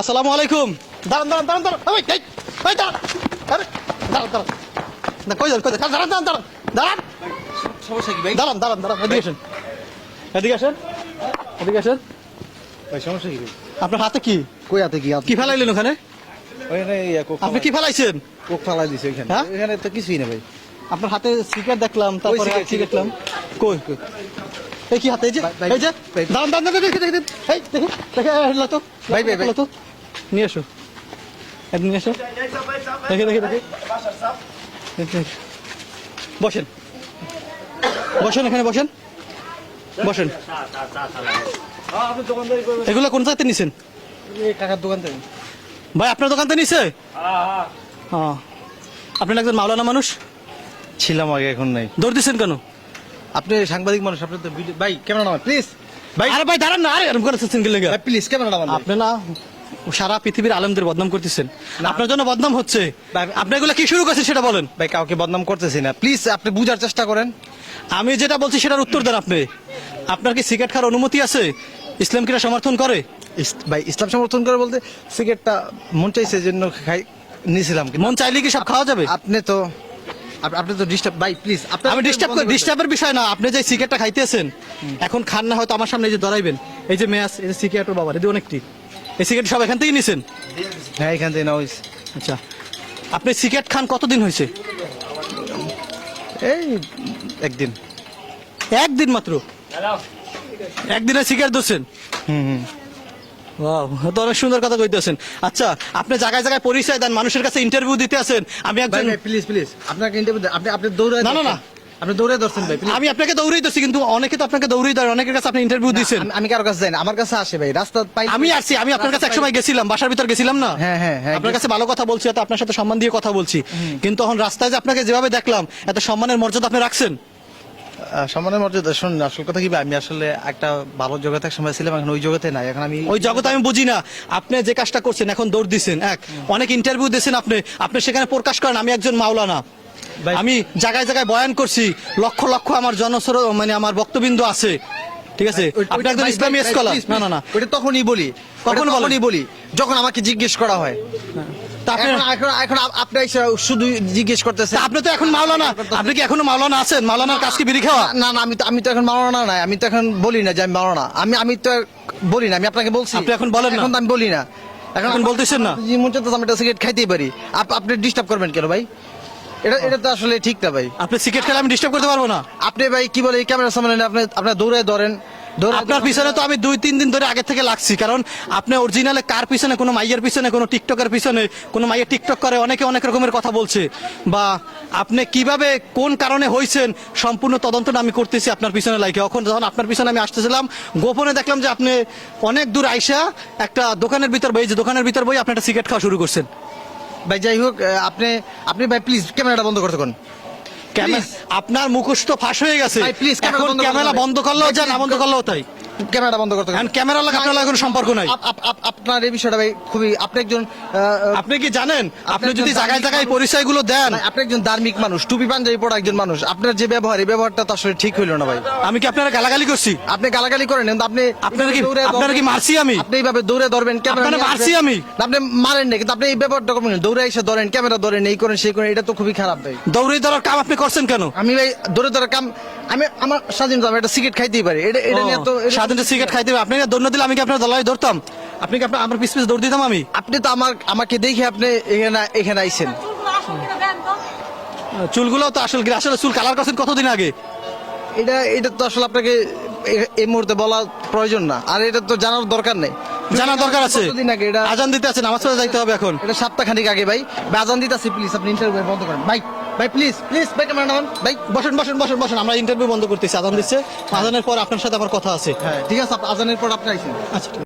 আসসালামু আলাইকুম। দাঁড়ান দাঁড়ান দাঁড়ান দাঁড়ান। ওই, এই, এই, দাঁড়ান। আরে, দাঁড়ান দাঁড়ান। না কই যান কই যান? দাঁড়ান দাঁড়ান দাঁড়ান। দাঁড়ান। সমস্যা কি ভাই? দাঁড়ান দাঁড়ান দাঁড়ান এদিকে আসেন। এদিকে আসেন। এদিকে আসেন। ভাই সমস্যা কি আপনার হাতে কি? কই হাতে কি কি ফেলাইলেন ওখানে? আপনি কি ফেলাইছেন? কোক ফালাই দিছে ওখানে হ্যাঁ? এখানে তো কিছুই না ভাই। আপনার হাতে সিগারেট দেখলাম তারপরে কি দেখলাম? কই কই? এই কি হাতে এই যে এই যে। দাঁড়ান দাঁড়ান দেখে দেখে এই দেখে দেখে এলো তো। ভাই, ভাই, ভাই। নিয়ে এসো। এক নিয়ে এসো। দেখে দেখে দেখে। বসেন। বসেন এখানে বসেন। বসেন। আপনি এগুলো কোন জায়গাতে নিছেন? কাকার দোকান থেকে ভাই আপনার দোকান থেকে নিছে? হ্যাঁ আপনি একজন মাওলানা মানুষ? ছিলাম আগে এখন নাই। দৌড় দিচ্ছেন কেন? আপনি সাংবাদিক মানুষ আপনি তো ভিডিও ভাই ক্যামেরা নামান প্লিজ ভাই আরে ভাই দাঁড়ান না। আরে এরকম করে সিঙ্গেল লেগে? ভাই প্লিজ ক্যামেরা নামান আপনি না সারা পৃথিবীর আলমদের বদনাম করতেছেন। আপনার জন্য বদনাম হচ্ছে। ভাই- আপনি এগুলো কি শুরু করছেন সেটা বলেন। ভাই কাউকে বদনাম করতেছি না। প্লিজ আপনি বুঝার চেষ্টা করেন। আমি যেটা বলছি সেটার উত্তর দেন আপনি। আপনার কি সিগারেট খাওয়ার অনুমতি আছে? ইসলাম কিরা সমর্থন করে? ভাই ইসলাম সমর্থন করে বলতে সিগারেটটা মন চাইছে জন্য খাই নিয়েছিলাম মন চাইলে কি সব খাওয়া যাবে? আপনি তো আপনি তো ডিস্টার্ব ভাই প্লিজ আমি ডিস্টার্ব ডিস্টার্বের বিষয় না আপনি যে সিগারেটটা খাইতেছেন এখন খান না হয়তো আমার সামনে এই যে ধরাইবেন। এই যে মেয়াস এই যে সিগারেটের বাবার যে অনেকটি। এই সিগারেট সব এখান থেকেই নিছেন? হ্যাঁ এখান থেকে না হয়েছে। আচ্ছা। আপনি সিগারেট খান কতদিন হয়েছে? এই একদিন। একদিন মাত্র? একদিনে সিগারেট ধরছেন? হুম হুম। তো অনেক সুন্দর কথা কইতেছেন। আচ্ছা আপনি জায়গায় জায়গায় পরিচয় দেন মানুষের কাছে ইন্টারভিউ দিতে আছেন। আমি একজন প্লিজ প্লিজ আপনাকে ইন্টারভিউ আপনি আপনি দৌড়ে না, না, না। আপনি দৌড়ে ধরছেন ভাই আমি আপনাকে দৌড়েই দিচ্ছি কিন্তু অনেকে তো আপনাকে দৌড়েই দেয় অনেকের কাছে আপনি ইন্টারভিউ দিচ্ছেন আমি- কারও কাছে যাই না আমার কাছে আসে ভাই রাস্তা পাই আমি আসছি আমি আপনার কাছে একসময় গেছিলাম বাসার ভিতর গেছিলাম না? হ্যাঁ, হ্যাঁ, হ্যাঁ, আপনার কাছে ভালো কথা বলছি তো আপনার সাথে সম্মান দিয়ে কথা বলছি। কিন্তু এখন রাস্তায় যে আপনাকে যেভাবে দেখলাম এত সম্মানের মর্যাদা আপনি রাখছেন? সম্মানের মর্যাদা শুনুন আসল কথা কি ভাই, আমি আসলে একটা ভালো জগতে এক সময় ছিলাম এখন ওই জগতে নাই এখন আমি ওই জগতে আমি বুঝি না। আপনি যে কাজটা করছেন এখন দৌড় দিচ্ছেন এক অনেক ইন্টারভিউ দিচ্ছেন আপনি আপনি সেখানে প্রকাশ করেন আমি একজন মাওলানা। আমি জায়গায় জায়গায় বয়ান করছি লক্ষ লক্ষ আমার জনস্র মানে আমার বক্তবিন্দু আছে। ঠিক আছে? আপনি একজন ইসলামী স্কলার না না না। ওটা তখনই বলি। কখন তখনই বলি যখন আমাকে জিজ্ঞেস করা হয়। শুধু জিজ্ঞেস করতেছেন। তা আপনি তো এখন মাওলানা আপনি কি এখনও মাওলানা আছেন? মাওলানার কাজ কি বিড়ি খাওয়া? না না আমি তো আমি তো এখন মাওলানা নাই। আমি তো এখন বলি না যে আমি মাওলানা। আমি আমি তো বলি না। আমি আপনাকে বলছি। আপনি এখন বলেন এখন তো আমি বলি না। এখন বলতেছেন না? জি মন চাইতেছে আমি একটা সিগারেট খাইতেই পারি। আপ- আপনি ডিস্টার্ব করবেন কেন ভাই? এটা এটা তো আসলে ঠিক না ভাই। আপনি সিগারেট খেলে আমি ডিস্টার্ব করতে পারব না। আপনি ভাই কি বলে এই ক্যামেরার সামনে আপনি আপনার দৌড়ে ধরেন। আপনার পিছনে তো আমি দুই তিন দিন ধরে আগে থেকে লাগছি কারণ আপনি অরিজিনালে কার পিছনে কোনো মাইয়ের পিছনে কোনো টিকটকের পিছনে কোনো মাইয়ের টিকটক করে অনেকে অনেক রকমের কথা বলছে। বা আপনি কীভাবে কোন কারণে হয়েছেন সম্পূর্ণ তদন্তটা আমি করতেছি আপনার পিছনে লাইকে এখন যখন আপনার পিছনে আমি আসতেছিলাম গোপনে দেখলাম যে আপনি অনেক দূর আইসা একটা দোকানের ভিতর বই যে দোকানের ভিতর বই আপনি একটা সিগারেট খাওয়া শুরু করছেন। ভাই যাই হোক আপনি আপনি ভাই প্লিজ ক্যামেরাটা বন্ধ করতে কোন ক্যামেরা আপনার মুখোশ তো ফাঁস হয়ে গেছে। ভাই, প্লিজ ক্যামেরা বন্ধ করলেও ভাই, যা না please, বন্ধ করলেও তাই। ক্যামেরাটা বন্ধ করতে এখন ক্যামেরা লাগে আপনার লাগে কোনো সম্পর্ক নাই। আপ- আপ- আপ- আপনার এই বিষয়টা ভাই খুবই আপনি একজন আপনি কি জানেন? আপনি যদি জায়গায় জায়গায় পরিচয়গুলো দেন। আপনি একজন ধার্মিক মানুষ টুপি পাঞ্জাবি পড়া একজন মানুষ। আপনার যে ব্যবহার এই ব্যবহারটা তো আসলে ঠিক হইল না ভাই। আমি কি আপনারা গালাগালি করছি? আপনি গালাগালি করেন কিন্তু আপনি আপনারা কি- আপনারা কি মারছি আমি? আপনি এইভাবে দৌড়ে ধরবেন ক্যামেরা মারছি আমি? আপনি মারেন না কিন্তু আপনি এই ব্যাপারটা করবেন। দৌড়ে এসে ধরেন ক্যামেরা ধরেন এই করেন সেই করেন এটা তো খুবই খারাপ ভাই। দৌড়ে ধরার কাম আপনি করছেন কেন? আমি ভাই দৌড়ে ধরে কাম আমি আমার স্বাধীন আমি একটা সিগারেট খাইতেই পারি। এটা এটা নিয়ে তো স্বাধীনতা সিগারেট খাইতে আপনি না দৌড় দিলে আমি কি আপনার দলাই ধরতাম? আপনি কি আপনার আমার পিছ পিছ দৌড় দিতাম আমি? আপনি তো আমার আমাকে দেখে আপনি এখানে এখানে আইছেন। চুলগুলো তো আসলে আসলে চুল কালার করছেন কতদিন আগে? এটা এটা তো আসলে আপনাকে এই মুহূর্তে বলা প্রয়োজন না। আর এটা তো জানার দরকার নেই। জানা দরকার আছে। কতদিন আগে? এটা আজান দিতে আছেন আমার সাথে যাইতে হবে এখন। এটা সপ্তাহখানিক আগে ভাই। আজান দিতে আছে প্লিজ আপনি ইন্টারভিউ বন্ধ করেন। ভাই ভাই প্লিজ প্লিজ ভাই ক্যামেরা নামান। ভাই বসেন বসেন বসেন বসেন। আমরা ইন্টারভিউ বন্ধ করতেছি আজান দিচ্ছে। আজানের পর আপনার সাথে আমার কথা আছে। হ্যাঁ। ঠিক আছে আজানের পর আপনি আইসেন। আচ্ছা